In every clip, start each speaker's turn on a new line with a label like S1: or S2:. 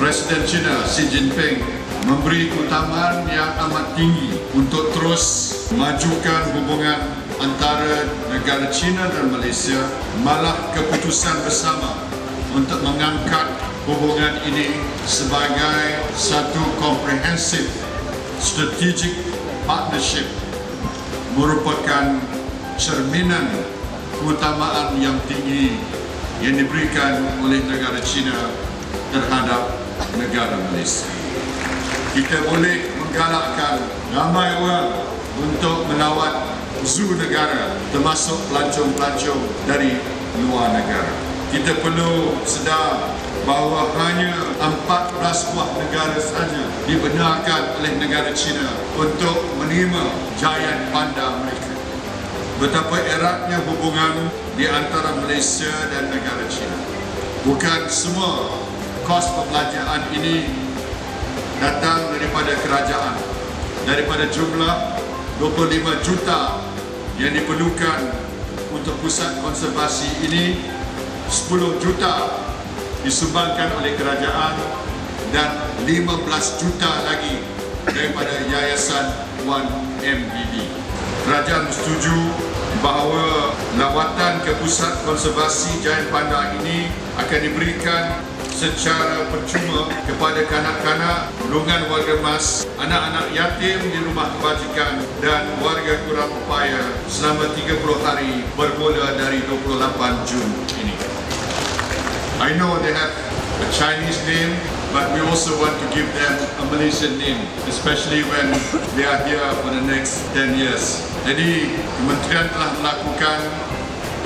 S1: Presiden China Xi Jinping memberi keutamaan yang amat tinggi untuk terus majukan hubungan antara negara China dan Malaysia malah keputusan bersama untuk mengangkat hubungan ini sebagai satu komprehensif strategic partnership merupakan cerminan keutamaan yang tinggi yang diberikan oleh negara China terhadap negara Malaysia. Kita boleh menggalakkan ramai orang untuk melawat zoo negara termasuk pelancong-pelancong dari luar negara. Kita perlu sedar bahawa hanya 14 buah negara saja dibenarkan oleh negara China untuk menerima giant panda mereka. Betapa eratnya hubungan di antara Malaysia dan negara China. Bukan semua kos pembelajaran ini datang daripada kerajaan. Daripada jumlah 25 juta yang diperlukan untuk pusat konservasi ini 10 juta disumbangkan oleh kerajaan dan 15 juta lagi daripada Yayasan 1MBD. Kerajaan setuju bahawa lawatan ke pusat konservasi Giant Panda ini akan diberikan secara percuma kepada kanak-kanak, golongan warga emas, anak-anak yatim di rumah kebajikan dan warga kurang upaya selama 30 hari bermula dari 28 Jun ini. I know they have a Chinese name, but we also want to give them a Malaysian name, especially when they are here for the next 10 years. Jadi, Kementerian telah melakukan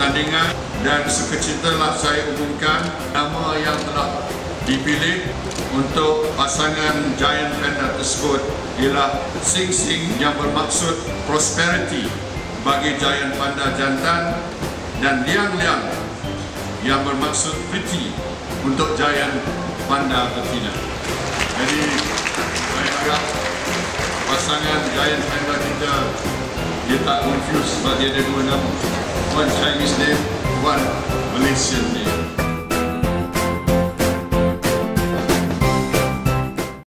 S1: tandingan dan sukacitalah saya umumkan nama yang telah dipilih untuk pasangan Giant Panda tersebut ialah Sing Sing yang bermaksud prosperity bagi Giant Panda jantan dan Liang Liang yang bermaksud pretty untuk Giant Panda betina. Jadi saya harap pasangan Giant Panda kita dia tak confused sebab dia ada dua nama one Chinese name, one Malaysian.